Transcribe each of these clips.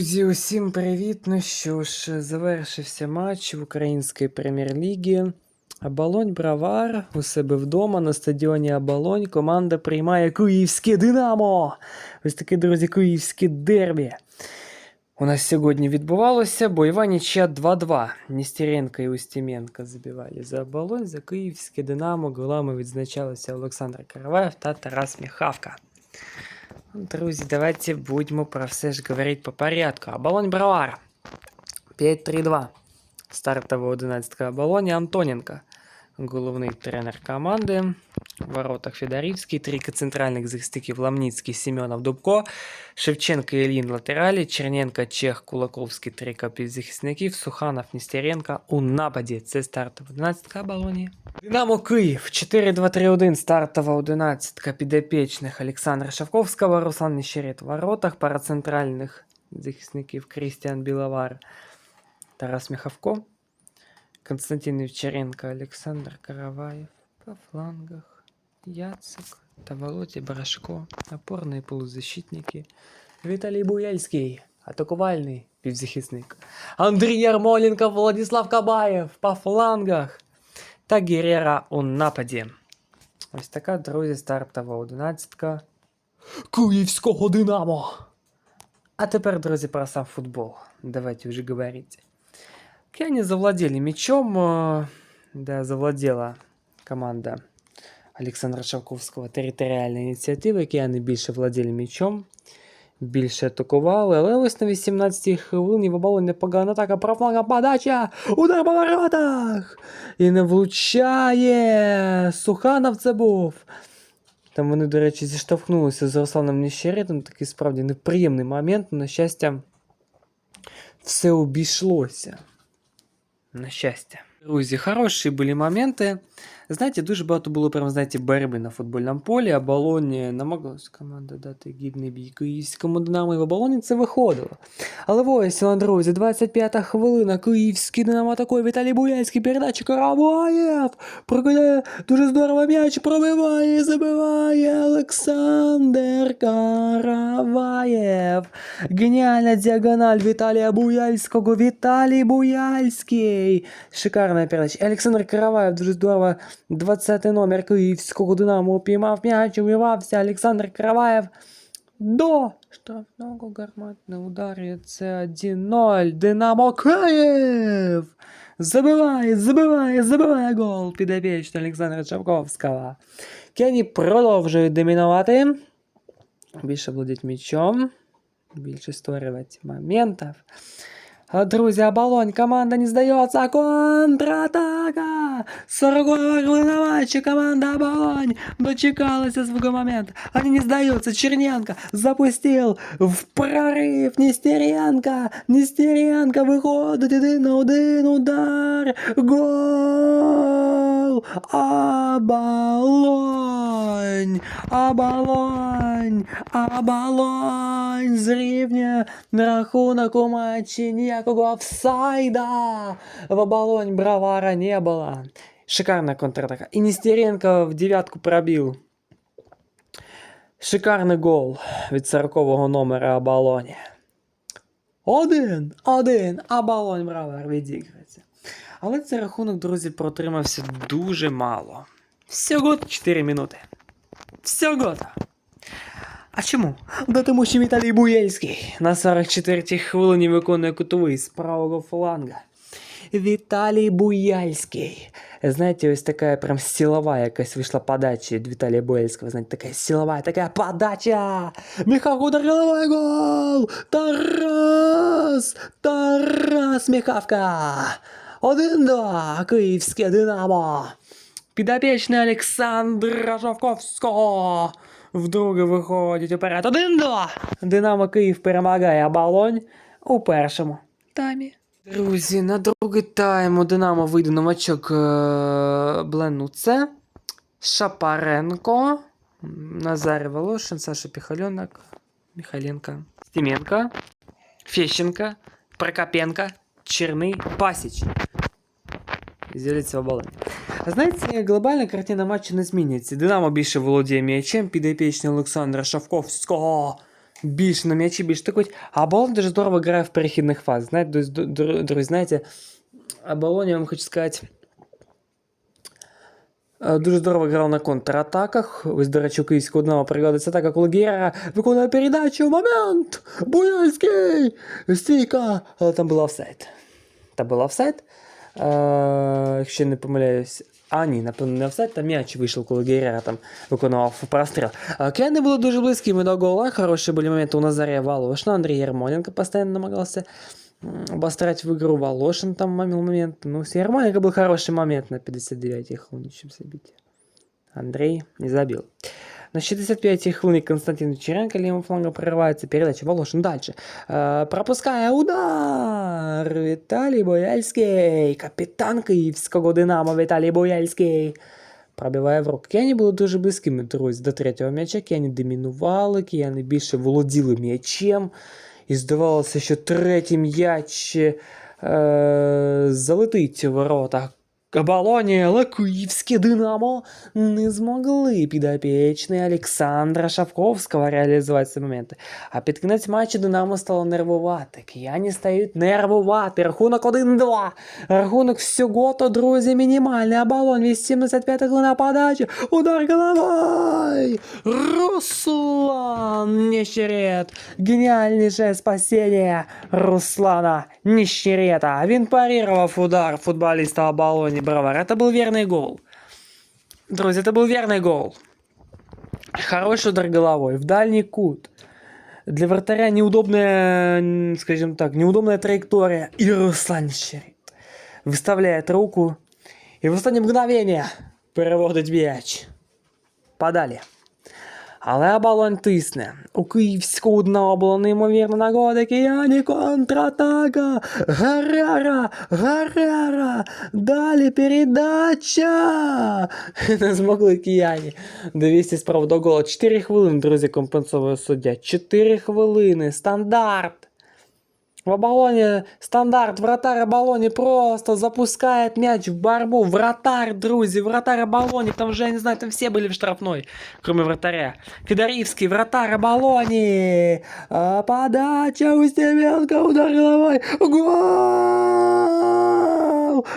Друзі, усім привіт! Ну що ж, завершився матч в українській прем'єр-лігі. Оболонь Бравар у себе вдома на стадіоні Оболонь. Команда приймає Київське Динамо. Ось таке, друзі, київське дербі. У нас сьогодні відбувалося бойова нічия 2-2. Нестеренко і Устіменко забивали за Оболонь, за Київське Динамо. Голами відзначалися Олександр Караваєв та Тарас Міхавка. Друзі, давайте будемо про все ж говорити по порядку. Оболонь Бравар. 5-3-2. Стартова 11 оболоні Антоненко Головний тренер команди. В воротах Федорівський, трійка центральних захисників Ламніцький, Семенов, Дубко, Шевченко і Ілін латералі, Черненко, Чех, Кулаковський, трійка півзахисників, Суханов, Нестеренко у нападі. Це стартова 11 оболоні. Динамо Київ 4-2-3-1, стартова 11 підопічних Олександра Шавковського, Руслан Нещерет в воротах, пара центральних захисників Крістіан Біловар, Тарас Міхавко, Константин Вчеренко, Олександр Караваєв по флангах, Яцек та Володя Брашко, опорні полузащитники, Віталій Буяльський, атакувальний півзахисник, Андрій Ярмоленко, Владислав Кабаєв по флангах та Герера у нападі. Ось така, друзі, стартова одинадцятка Київського Динамо. А тепер, друзі, про сам футбол. Давайте уже говорить. Киане завладели мячом. э, Да, завладела команда Олександра Шавковського територіальної ініціативи. Кияни більше владіли м'ячом, більше атакували, але ось на 18-й хвилині в оболоні непогана атака, профлага подача, удар по воротах! І не влучає! Суханов це був. Там вони, до речі, зіштовхнулися з Русланом Нещеретом. Такий справді неприємний момент. На щастя, все обійшлося. На щастя. Друзі, хороші були моменти. Знаєте, дуже багато було прям, знаєте, боротьби на футбольному полі. Оболоні намагалась команда дати гідний бій київському Динамо, і в оболоні це виходило. Але ось, вона, друзі, 25-та хвилина, київський Динамо атакує Віталій Буяльський, передача Караваєв, прокидає дуже здорово м'яч, пробиває, забиває Олександр Караваєв. Геніальна діагональ Віталія Буяльського, Віталій Буяльський. Шикарна передача. Олександр Караваєв дуже здорово 20 номер київського Динамо упіймав м'яч, увірвався Олександр Караваєв до штрафного гарматного удару. Це 1-0. Динамо Київ! Забиває, забиває, забиває гол підопічний Олександра Чавковського. Кені продовжують домінувати. Більше владіть м'ячом. Більше створювати моментів. А, Друзі, оболонь, команда не сдается, контратака! 40 хвилина матча, команда оболонь дочекалась свого момента. Они не сдаются, Черненко запустил в прорыв Нестеренко, Нестеренко выходит, один на один удар, гол! Оболонь, оболонь, оболонь зрівнює рахунок у матчі ніякого офсайда. В оболонь Бравара не было. Шикарная контратака. И Нестеренко в девятку пробил. Шикарний гол від 40-го номера оболоні. Один, один, оболонь Бравар відіграється. Але цей рахунок, друзі, протримався дуже мало. Всього 4 минути. Всього. А чому? Да тому що Віталій Буєльський на 44-й хвилині виконує кутовий з правого фланга. Віталій Буяльський. Знаєте, ось така прям силова якась вийшла подача від Віталія Буяльського. Знаєте, така силова, така подача. Міхавка ударила гол! Тарас! Тарас Міхавка! Один-два! Київське Динамо! Підопічний Олександра Жовковського. Вдруге виходять уперед. Один-два. Динамо Київ перемагає оболонь у першому таймі. Друзі, на другий тайм у Динамо вийде новачок е, Бленуце, Шапаренко, Назар Волошин, Саша Піхальонок, Михайленко, Стеменко, Фещенко, Прокопенко, Черний, Пасіч. Зілиться в оболоні. Знаєте, глобальна картина матчу не змінюється. Динамо більше володіє м'ячем, підопічний Олександра Шавковського. більше на м'ячі, більше атакують. А Оболонь дуже здорово грає в перехідних фазах. Знаєте, друзі, друзі, друзі, знаєте, Оболонь, я вам хочу сказати, Е, Дуже здорово грав на контратаках. Ось, до речі, у київського Динамо пригодиться атака, коли Гера виконує передачу. Момент! Буяльський! Стійка! Але там був офсайд. Там був офсайд. Е, якщо не помиляюсь. А, ні, напевно, не офсайд, там м'яч вийшов, коли Герера там виконував простріл. Е, Кияни були дуже близькими до гола. Хороші були моменти у Назарія Волошина. Андрій Єрмоненко постійно намагався м, обострять в игру. Волошин там мамил момент. Ну, с Ермоленко был хороший момент на 59-й хвилині, щоб забити. Андрей не забил. На 65-й хвилині Константин Черенко левым флангом прорывается. Передача Волошин дальше. Э, пропуская удар. Виталий Бояльский. Капітан київського Динамо Віталій Бояльський. Пробиває в руку. Кияні були дуже близькими, друзі, до третього м'яча. Кияні домінували, кияни більше володіли м'ячем. І здавалося, що третій м'яч е, залетить у ворота Кабалоні, але київське Динамо не змогли підопічні Олександра Шавковського реалізувати ці моменти. А під кінець матчу Динамо стало нервувати. Кияні стають нервувати. Рахунок 1-2. Рахунок всього то, друзі, мінімальний. А балон 85 хвилина подачі. Удар головой. Руслан Нищерет. Геніальніше спасіння Руслана Нищерета. Він парировав удар футболиста Оболони Бровар. Это был верный гол. Друзья, это был верный гол. Хороший удар головой в дальний кут. Для вратаря неудобная, скажем так, неудобная траектория. И Руслан Нищерет выставляет руку. И в останнє мгновение переводить м'яч. Подалі. Але балон тисне. У київську дно було неймовірно нагода. Кияні контратака. Гарера! Гарера! Далі передача. Не змогли кияні. Довести справу до гола. 4 хвилини, друзі, компенсовує суддя. 4 хвилини. Стандарт. В оболоне стандарт, вратарь оболоне просто запускает мяч в борьбу. Вратарь, друзья, вратарь оболоне, там же, я не знаю, там все были в штрафной, кроме вратаря. Федоривский, вратарь оболоне. А, подача Устеменко, удар головой. Гол!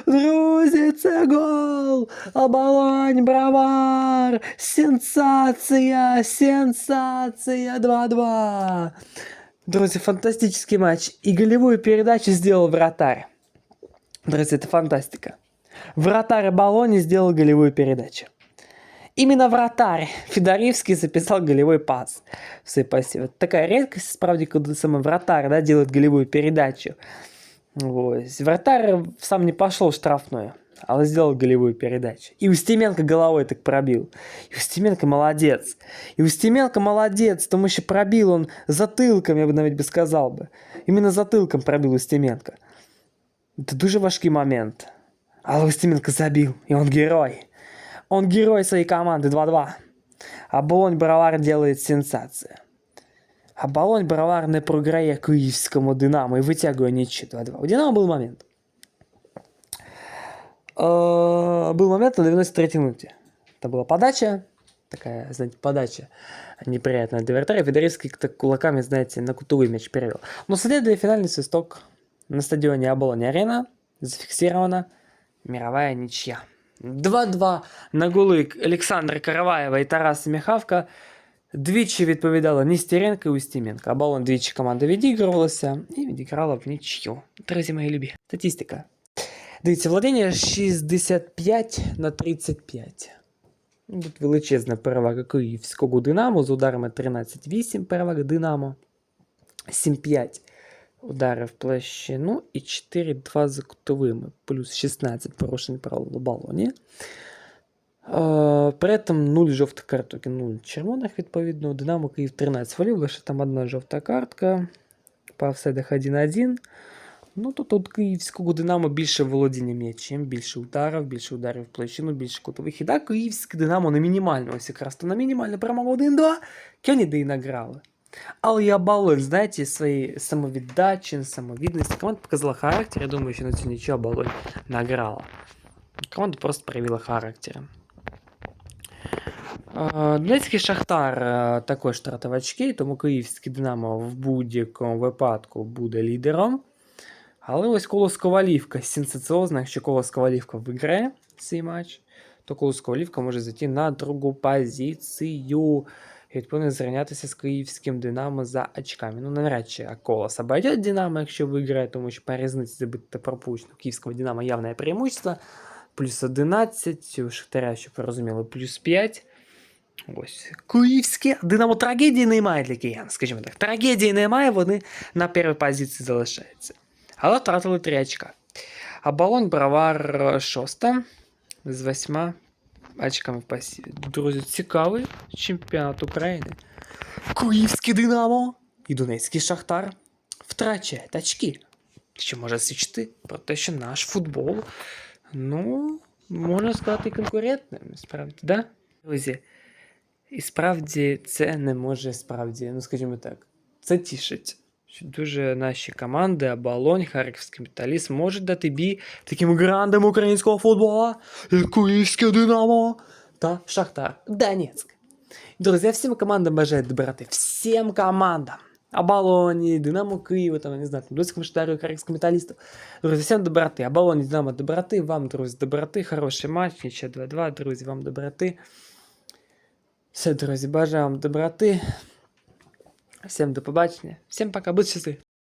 Друзі, це гол! Оболонь, бравар! Сенсація! Сенсація! 2-2! Друзья, фантастический матч. И голевую передачу сделал вратарь. Друзья, это фантастика. Вратарь Болони сделал голевую передачу. Именно вратарь Федоривский записал голевой пас в своей пассиве. Такая редкость, справді, когда самый вратарь да, делает голевую передачу. Вот. Вратарь сам не пошел в штрафную, але сделал голевую передачу. И Устименко головой так пробил. И Устименко молодец. И Устименко молодец, тому що пробил он затылком, я бы навіть би сказал бы. Именно затылком пробил Устименко. Это дуже важкий момент. Але Устименко забил, и он герой. Он герой своей команды 2-2. А Болонь Бровар делает сенсацию. А Болонь Бровар не програє київському Динамо і витягує нічию 2-2. У Динамо був момент. Э, был момент на 93-й минуте. Это была подача, такая, знаете, подача неприятная для вратаря. Федоревский так кулаками, знаете, на кутовый мяч перевел. Но следует финальный свисток на стадионе Оболони Арена. Зафиксирована мировая ничья. 2-2 на голи Олександра Караваєва і Тараса Міхавка. Двічі відповідали Нестеренко і Устіменко. Оболонь двічі команда відігрувалася і відіграла в нічю. Друзі мої любі. Статистика. Дивіться, владіння 65 на 35. Ну, Тут величезна перевага київського Динамо з ударами 13-8 перевага Динамо. 7-5 удари в площину і 4-2 за кутовими, плюс 16 порушень правил в балоні. Е, При этом 0 жовтих карток і 0 червоних, відповідно. У Динамо Київ 13 фолів, лише там одна жовта картка. По офсайдах 1-1. Ну, то тут київського Динамо більше володіння м'ячем, більше ударів, більше ударів в площину, більше кутових. І так, київське Динамо на мінімально, ось якраз то на мінімально перемогу 1-2, Кенніди і награли. Але я балую, знаєте, своєї самовіддачі, самовідності. Команда показала характер, я думаю, що на цю нічого балой награла. Команда просто проявила характер. Донецький Шахтар е, також втратив очки, тому київський Динамо в будь-якому випадку буде лідером. Але ось Колос Ковалівка сенсаціозно, якщо Колос Ковалівка виграє цей матч, то Колос Ковалівка може зайти на другу позицію і відповідно зрівнятися з київським Динамо за очками. Ну, навряд чи Колос обойде Динамо, якщо виграє, тому що по різниці забити та пропущено. У київського Динамо явне преимущество. Плюс 11, у Шахтаря, щоб ви розуміли, плюс 5. Ось. Київське Динамо трагедії немає для киян, скажімо так. Трагедії немає, вони на першій позиції залишаються. Але втратили 3 очка. А балон Бравар е, шоста з 8 очками в пасіві. Друзі, цікавий чемпіонат України. Київське Динамо і Донецький Шахтар втрачають очки. Що може свідчити про те, що наш футбол, ну, можна сказати, конкурентним, справді, да? Друзі, і справді це не може справді, ну скажімо так, це тішить. Що дуже наші команди, Оболонь, Харківський металіст можуть дати бій таким грандам українського футболу, як Київське Динамо та Шахтар Донецьк. Друзі, всім командам бажаю доброти. Всім командам. Оболоні, Динамо Києва, там, я не знаю, там, Донецькому Шахтарю, Харківському металісту. Друзі, всім доброти. Оболоні, Динамо, доброти. Вам, друзі, доброти. Хороший матч, ще 2-2, друзі, вам доброти. Все, друзі, бажаю вам доброти. Всім до побачення. Всім пока, будьте щасливі.